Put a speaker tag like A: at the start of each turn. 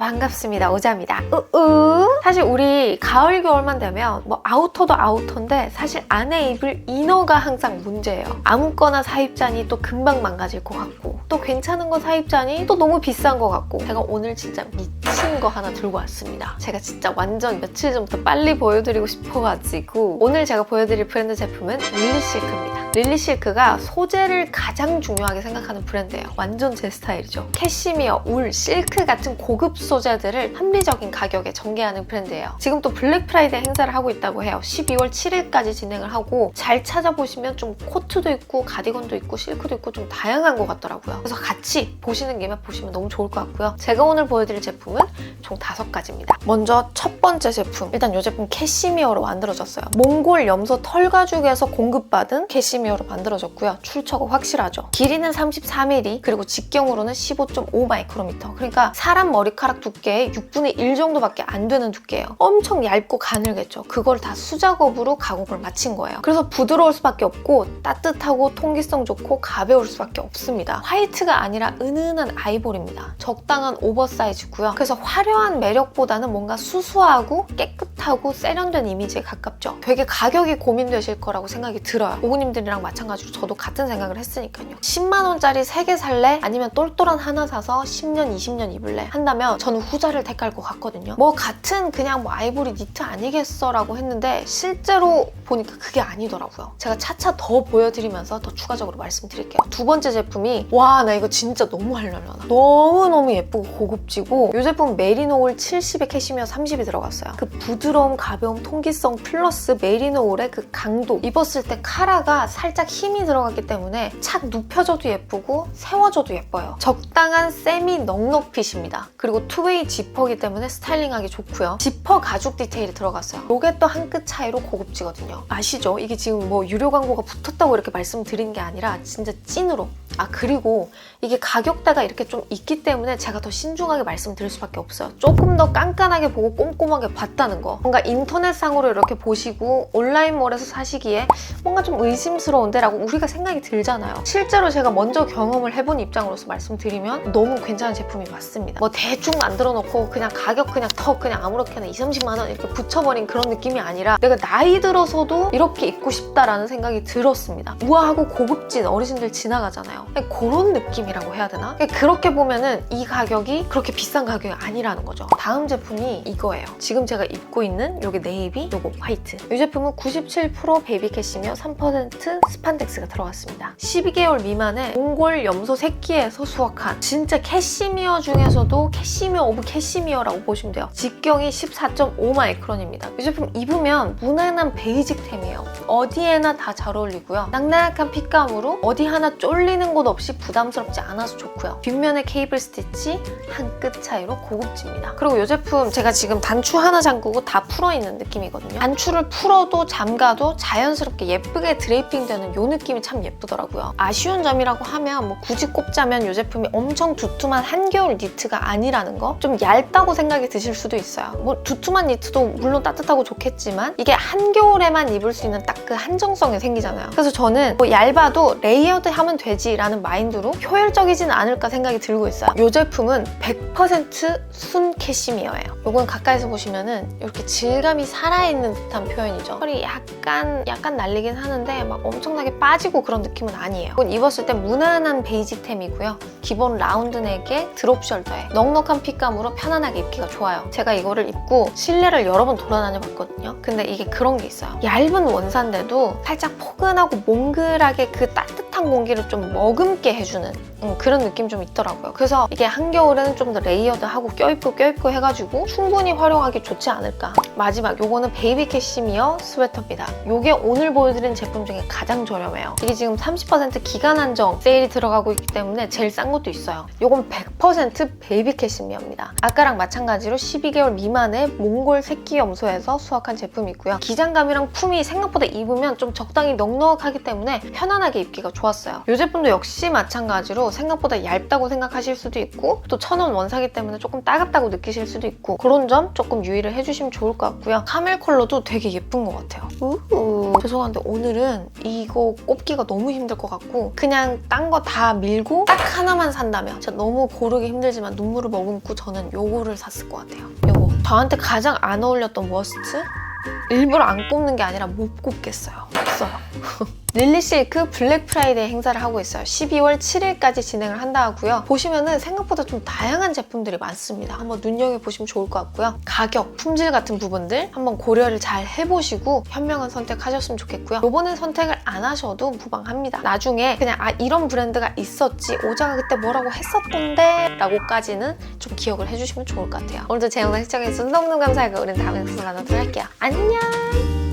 A: 반갑습니다. 오자입니다. 우우 사실 우리 가을 겨울만 되면 뭐 아우터도 아우터인데 사실 안에 입을 이너가 항상 문제예요. 아무거나 사입자니 또 금방 망가질 것 같고 또 괜찮은 거 사입자니 또 너무 비싼 것 같고 제가 오늘 진짜 미 친거 하나 들고 왔습니다 제가 진짜 완전 며칠 전부터 빨리 보여드리고 싶어가지고 오늘 제가 보여드릴 브랜드 제품은 릴리실크입니다 릴리실크가 소재를 가장 중요하게 생각하는 브랜드예요 완전 제 스타일이죠 캐시미어, 울, 실크 같은 고급 소재들을 합리적인 가격에 전개하는 브랜드예요. 지금 또 블랙 프라이데이 행사를 하고 있다고 해요. 12월 7일까지 진행을 하고 잘 찾아보시면 좀 코트도 있고 가디건도 있고 실크도 있고 좀 다양한 것 같더라고요. 그래서 같이 보시는 김에 보시면 너무 좋을 것 같고요. 제가 오늘 보여드릴 제품은 총 다섯 가지입니다. 먼저 첫 번째 제품. 일단 이 제품 캐시미어로 만들어졌어요. 몽골 염소 털 가죽에서 공급받은 캐시미어로 만들어졌고요. 출처가 확실하죠. 길이는 33mm 그리고 직경으로는 15.5 마이크로미터. 그러니까 사람 머리카락 두께의 6분의 1 정도밖에 안 되는 두께예요. 엄청 얇고 가늘겠죠. 그걸 다 수작업으로 가공을 마친 거예요. 그래서 부드러울 수밖에 없고 따뜻하고 통기성 좋고 가벼울 수밖에 없습니다. 화이트가 아니라 은은한 아이보리입니다. 적당한 오버사이즈고요. 그래서 화려한 매력보다는 뭔가 수수하고 깨끗하고 세련된 이미지에 가깝죠. 되게 가격이 고민되실 거라고 생각이 들어요. 고객님들이랑 마찬가지로 저도 같은 생각을 했으니까요. 10만 원짜리 3개 살래? 아니면 똘똘한 하나 사서 10년, 20년 입을래? 한다면 저는 후자를 택할 것 같거든요. 뭐 같은 그냥 뭐 아이보리 니트 아니겠어? 라고 했는데 실제로 보니까 그게 아니더라고요. 제가 차차 더 보여드리면서 더 추가적으로 말씀드릴게요. 두 번째 제품이 와 나 이거 진짜 너무 하려나 너무너무 예쁘고 고급지고 이 제품 메리노 울 70에 캐시미어 30이 들어갔어요. 그 부드러움, 가벼움, 통기성 플러스 메리노 울의 그 강도 입었을 때 카라가 살짝 힘이 들어갔기 때문에 착 눕혀져도 예쁘고 세워져도 예뻐요. 적당한 세미 넉넉 핏입니다. 그리고 투웨이 지퍼이기 때문에 스타일링하기 좋고요. 지퍼 가죽 디테일이 들어갔어요. 이게 또 한 끗 차이로 고급지거든요. 아시죠? 이게 지금 뭐 유료 광고가 붙었다고 이렇게 말씀드린 게 아니라 진짜 찐으로. 아 그리고 이게 가격대가 이렇게 좀 있기 때문에 제가 더 신중하게 말씀드릴 수밖에 없어요. 조금 더 깐깐하게 보고 꼼꼼하게 봤다는 거. 뭔가 인터넷상으로 이렇게 보시고 온라인몰에서 사시기에 뭔가 좀 의심스러운데 라고 우리가 생각이 들잖아요. 실제로 제가 먼저 경험을 해본 입장으로서 말씀드리면 너무 괜찮은 제품이 맞습니다. 뭐 대충 만들어 놓고 그냥 가격 그냥 더 그냥 아무렇게나 2, 30만 원 이렇게 붙여버린 그런 느낌이 아니라 내가 나이 들어서도 이렇게 입고 싶다라는 생각이 들었습니다. 우아하고 고급진 어르신들 지나가잖아요. 그런 느낌이라고 해야 되나? 그렇게 보면은 이 가격이 그렇게 비싼 가격이 아니라는 거죠. 다음 제품이 이거예요. 지금 제가 입고 있는 요게 네이비, 요거 화이트. 이 제품은 97% 베이비 캐시미어 3% 스판덱스가 들어갔습니다. 12개월 미만의 몽골 염소 새끼에서 수확한 진짜 캐시미어 중에서도 캐시미어 오브 캐시미어라고 보시면 돼요. 직경이 14.5 마이크론입니다. 이 제품 입으면 무난한 베이직 템이에요. 어디에나 다 잘 어울리고요. 낙낙한 핏감으로 어디 하나 쫄리는 곳 없이 부담스럽지 않아서 좋고요. 뒷면의 케이블 스티치 한 끗 차이로 고급집니다. 그리고 이 제품 제가 지금 단추 하나 잠그고 다 풀어있는 느낌이거든요. 단추를 풀어도 잠가도 자연스럽게 예쁘게 드레이핑되는 이 느낌이 참 예쁘더라고요. 아쉬운 점이라고 하면 뭐 굳이 꼽자면 이 제품이 엄청 두툼한 한겨울 니트가 아니라는 거 좀 얇다고 생각이 드실 수도 있어요. 뭐 두툼한 니트도 물론 따뜻하고 좋겠지만 이게 한겨울에만 입을 수 있는 딱 그 한정성이 생기잖아요. 그래서 저는 뭐 얇아도 레이어드 하면 되지라는 마인드로 효율적이진 않을까 생각이 들고 있어요. 이 제품은 100%순 캐시미어예요. 이건 가까이서 보시면은 이렇게 질감이 살아있는 듯한 표현이죠. 털이 약간 약간 날리긴 하는데 막 엄청나게 빠지고 그런 느낌은 아니에요. 이건 입었을 때 무난한 베이직템이고요. 기본 라운드 넥에 드롭 숄더에 넉넉한 핏감으로 편안하게 입기가 좋아요. 제가 이거를 입고 실내를 여러 번 돌아다녀 봤거든요. 근데 이게 그런 게 있어요. 얇은 원산데도 살짝 포근하고 몽글하게 그 따뜻한 공기를 좀 머금게 해주는 음, 그런 느낌 좀 있더라고요. 그래서 이게 한겨울에는 좀 더 레이어드하고 껴입고 껴입고 해가지고 충분히 활용하기 좋지 않을까. 마지막 요거는 베이비 캐시미어 스웨터입니다. 요게 오늘 보여드린 제품 중에 가장 저렴해요. 이게 지금 30% 기간 한정 세일이 들어가고 있기 때문에 제일 싼 것도 있어요. 요건 100% 베이비 캐시미어입니다. 아까랑 마찬가지로 12개월 미만의 몽골 새끼 염소에서 수확한 제품이고요. 기장감이랑 품이 생각보다 입으면 좀 적당히 넉넉하기 때문에 편안하게 입기가 좋았어요. 이 제품도 역시 마찬가지로 생각보다 얇다고 생각하실 수도 있고 또 천원 원사기 때문에 조금 따갑다고 느끼실 수도 있고 그런 점 조금 유의를 해주시면 좋을 것 같고요. 카멜 컬러도 되게 예쁜 것 같아요. 죄송한데 오늘은 이거 꼽기가 너무 힘들 것 같고 그냥 딴 거 다 밀고 딱 하나만 산다면 진짜 너무 고르기 힘들지만 눈물을 머금고 저는 요거를 샀을 것 같아요. 요거. 저한테 가장 안 어울렸던 워스트? 일부러 안 꼽는 게 아니라 못 꼽겠어요. 없어요. 릴리실크 블랙 프라이데이 행사를 하고 있어요. 12월 7일까지 진행을 한다 하고요. 보시면은 생각보다 좀 다양한 제품들이 많습니다. 한번 눈여겨보시면 좋을 것 같고요. 가격, 품질 같은 부분들 한번 고려를 잘 해보시고 현명한 선택하셨으면 좋겠고요. 요번엔 선택을 안 하셔도 무방합니다. 나중에 그냥 아 이런 브랜드가 있었지 오자가 그때 뭐라고 했었던데 라고까지는 좀 기억을 해주시면 좋을 것 같아요. 오늘도 제 영상 시청해주셔서 너무너무 감사하고 우리는 다음에 영상에서 만나도록 할게요. 안녕!